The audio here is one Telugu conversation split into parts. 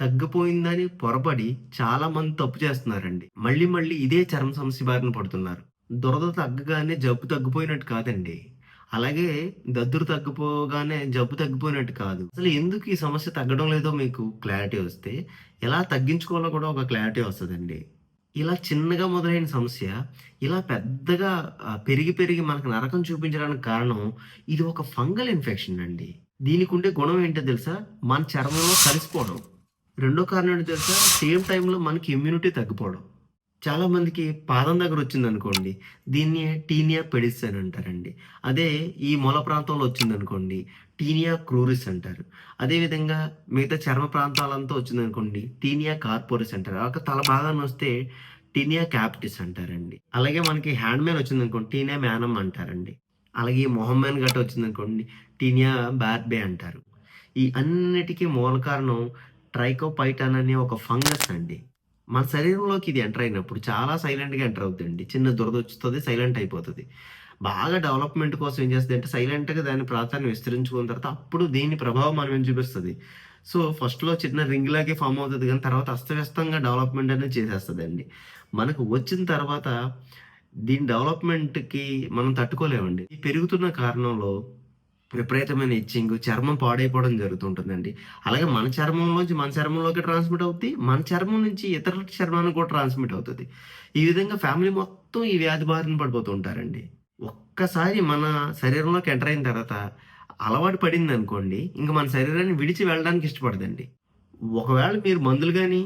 తగ్గిపోయిందని పొరపడి చాలా మంది తప్పు చేస్తున్నారండి. మళ్ళీ మళ్ళీ ఇదే చర్మ సమస్య బారిన పడుతున్నారు. దురద తగ్గగానే జబ్బు తగ్గిపోయినట్టు కాదండి. అలాగే దద్దురు తగ్గిపోగానే జబ్బు తగ్గిపోయినట్టు కాదు. అసలు ఎందుకు ఈ సమస్య తగ్గడం లేదో మీకు క్లారిటీ వస్తే ఎలా తగ్గించుకోవాలో కూడా ఒక క్లారిటీ వస్తుందండి. ఇలా చిన్నగా మొదలైన సమస్య ఇలా పెద్దగా పెరిగి పెరిగి మనకు నరకం చూపించడానికి కారణం ఇది ఒక ఫంగల్ ఇన్ఫెక్షన్ అండి. దీనికి ఉండే గుణం ఏంటో తెలుసా? మన చర్మంలో కలిసిపోవడం. రెండో కారణం ఏంటి తెలుసా? సేమ్ టైంలో మనకి ఇమ్యూనిటీ తగ్గిపోవడం. చాలామందికి పాదం దగ్గర వచ్చింది అనుకోండి దీన్ని టీనియా పెడిస్ అని అంటారండి. అదే ఈ మొల ప్రాంతంలో వచ్చింది అనుకోండి టీనియా క్రూరిస్ అంటారు. అదేవిధంగా మిగతా చర్మ ప్రాంతాలంతా వచ్చింది అనుకోండి టీనియా కార్పోరిస్ అంటారు. ఒక తల భాగాన్ని వస్తే టీనియా క్యాపిటిస్ అంటారండి. అలాగే మనకి హ్యాండ్ మ్యాన్ వచ్చింది అనుకోండి టీనియా మేనమ్ అంటారండి. అలాగే మొహం మ్యాన్ గట్ట వచ్చిందనుకోండి టీనియా బ్యాట్బే అంటారు. ఈ అన్నిటికీ మూల కారణం ట్రైకోపైటాన్ అనే ఒక ఫంగస్ అండి. మన శరీరంలోకి ఇది ఎంటర్ అయినప్పుడు చాలా సైలెంట్గా ఎంటర్ అవుతుందండి. చిన్న దురద వచ్చుతుంది సైలెంట్ అయిపోతుంది. బాగా డెవలప్మెంట్ కోసం ఏం చేస్తుంది అంటే సైలెంట్గా దాని ప్రాంతాన్ని విస్తరించుకున్న తర్వాత అప్పుడు దీని ప్రభావం మనం ఏం చూపిస్తుంది. సో ఫస్ట్లో చిన్న రింగ్ లాగే ఫామ్ అవుతుంది కానీ తర్వాత అస్తవ్యస్తంగా డెవలప్మెంట్ అనేది చేసేస్తుందండి. మనకు వచ్చిన తర్వాత దీని డెవలప్మెంట్కి మనం తట్టుకోలేమండి. ఈ పెరుగుతున్న కారణంలో విపరీతమైన ఇచ్చింగ్ చర్మం పాడైపోవడం జరుగుతుంటుందండి. అలాగే మన చర్మంలోంచి మన చర్మంలోకి ట్రాన్స్మిట్ అవుతుంది మన చర్మం నుంచి ఇతరుల చర్మానికి కూడా ట్రాన్స్మిట్ అవుతుంది. ఈ విధంగా ఫ్యామిలీ మొత్తం ఈ వ్యాధి బారిన పడిపోతూ ఉంటారండి ఒక్కసారి మన శరీరంలోకి ఎంటర్ అయిన తర్వాత అలవాటు పడింది అనుకోండి ఇంకా మన శరీరాన్ని విడిచి వెళ్ళడానికి ఇష్టపడదండి. ఒకవేళ మీరు మందులు కానీ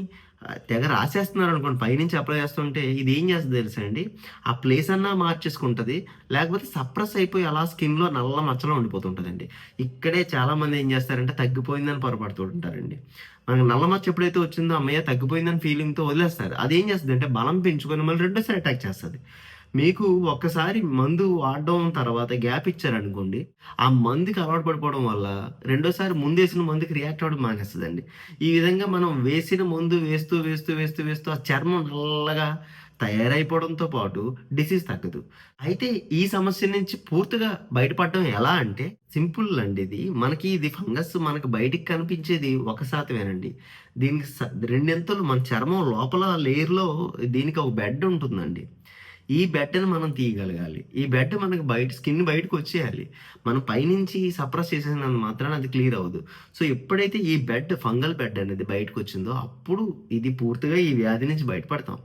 తెగ రాసేస్తున్నారు అనుకోండి పైనుంచి అప్లై చేస్తుంటే ఇది ఏం చేస్తుంది తెలుసా అండి? ఆ ప్లేస్ అన్నా మార్చేసుకుంటుంది లేకపోతే సప్రెస్ అయిపోయి అలా స్కిన్లో నల్ల మచ్చలో ఉండిపోతుంటుందండి. ఇక్కడే చాలామంది ఏం చేస్తారంటే తగ్గిపోయిందని పొరపడుతూ ఉంటారండి. మనకు నల్ల మచ్చ ఎప్పుడైతే వచ్చిందో అమ్మయ్య తగ్గిపోయిందని ఫీలింగ్తో వదిలేస్తారు. అదేం చేస్తుంది అంటే బలం పెంచుకొని మళ్ళీ రెండోసారి అటాక్ చేస్తుంది. మీకు ఒక్కసారి మందు వాడడం తర్వాత గ్యాప్ ఇచ్చారనుకోండి ఆ మందుకి అలవాటు పడిపోవడం వల్ల రెండోసారి ముందు వేసిన మందుకి రియాక్ట్ అవ్వడం మానేస్తుందండి. ఈ విధంగా మనం వేసిన మందు వేస్తూ వేస్తూ వేస్తూ వేస్తూ ఆ చర్మం నల్లగా తయారైపోవడంతో పాటు డిసీజ్ తగ్గదు. అయితే ఈ సమస్య నుంచి పూర్తిగా బయటపడడం ఎలా అంటే సింపుల్ అండి ఇది. మనకి ఇది ఫంగస్ మనకి బయటికి కనిపించేది ఒక శాతమేనండి. దీనికి స- రెండింతలు మన చర్మం లోపల లేయర్లో దీనికి ఒక బెడ్ ఉంటుందండి. ఈ బెడ్ని మనం తీయగలగాలి. ఈ బెడ్ మనకి బయట స్కిన్ బయటకు వచ్చేయాలి. మనం పైనుంచి సప్రెస్ చేసేసినంత మాత్రాన అది క్లియర్ అవ్వదు. సో ఎప్పుడైతే ఈ బెడ్ ఫంగల్ బెడ్ అనేది బయటకు వచ్చిందో అప్పుడు ఇది పూర్తిగా ఈ వ్యాధి నుంచి బయటపడతాం.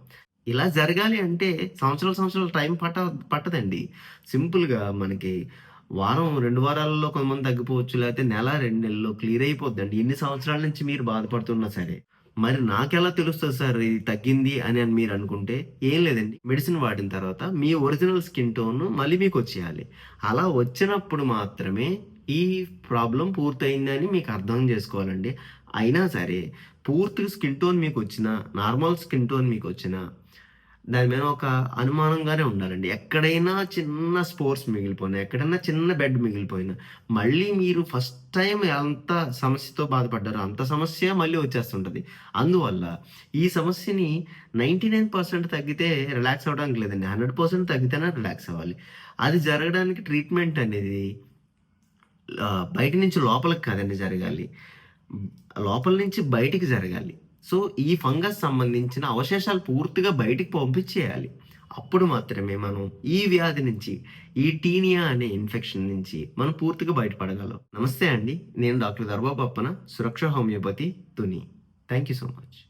ఇలా జరగాలి అంటే సంవత్సరాల సంవత్సరాలు టైం పట్ట పట్టదండి. సింపుల్గా మనకి వారం రెండు వారాలలో కొంతమంది తగ్గిపోవచ్చు లేకపోతే నెల రెండు నెలల్లో క్లియర్ అయిపోద్దండి. ఎన్ని సంవత్సరాల నుంచి మీరు బాధపడుతున్నా సరే. మరి నాకెలా తెలుస్తుంది సార్ ఇది తగ్గింది అని అని మీరు అనుకుంటే ఏం లేదండి. మెడిసిన్ వాడిన తర్వాత మీ ఒరిజినల్ స్కిన్ టోన్ మళ్ళీ మీకు వచ్చేయాలి. అలా వచ్చినప్పుడు మాత్రమే ఈ ప్రాబ్లం పూర్తయిందని మీకు అర్థం చేసుకోవాలండి. అయినా సరే పూర్తి స్కిన్ టోన్ మీకు వచ్చినా నార్మల్ స్కిన్ టోన్ మీకు వచ్చిన దాని మీద ఒక అనుమానంగానే ఉండాలండి. ఎక్కడైనా చిన్న స్పోర్ట్స్ మిగిలిపోయినా ఎక్కడైనా చిన్న బెడ్ మిగిలిపోయినా మళ్ళీ మీరు ఫస్ట్ టైం ఎంత సమస్యతో బాధపడ్డారో అంత సమస్య మళ్ళీ వచ్చేస్తుంటుంది. అందువల్ల ఈ సమస్యని నైంటీ నైన్ పర్సెంట్ తగ్గితే రిలాక్స్ అవ్వడానికి లేదండి. హండ్రెడ్ పర్సెంట్ తగ్గితేనే రిలాక్స్ అవ్వాలి. అది జరగడానికి ట్రీట్మెంట్ అనేది బయట నుంచి లోపలికి కాదండి జరగాలి. లోపల నుంచి బయటికి జరగాలి. సో ఈ ఫంగస్ సంబంధించిన అవశేషాలు పూర్తిగా బయటికి పంపించేయాలి. అప్పుడు మాత్రమే మనం ఈ వ్యాధి నుంచి ఈ టీనియా అనే ఇన్ఫెక్షన్ నుంచి మనం పూర్తిగా బయటపడగలం. నమస్తే అండి. నేను doctor Darbabappana Suraksha homeopathy Tuni. Thank you so much.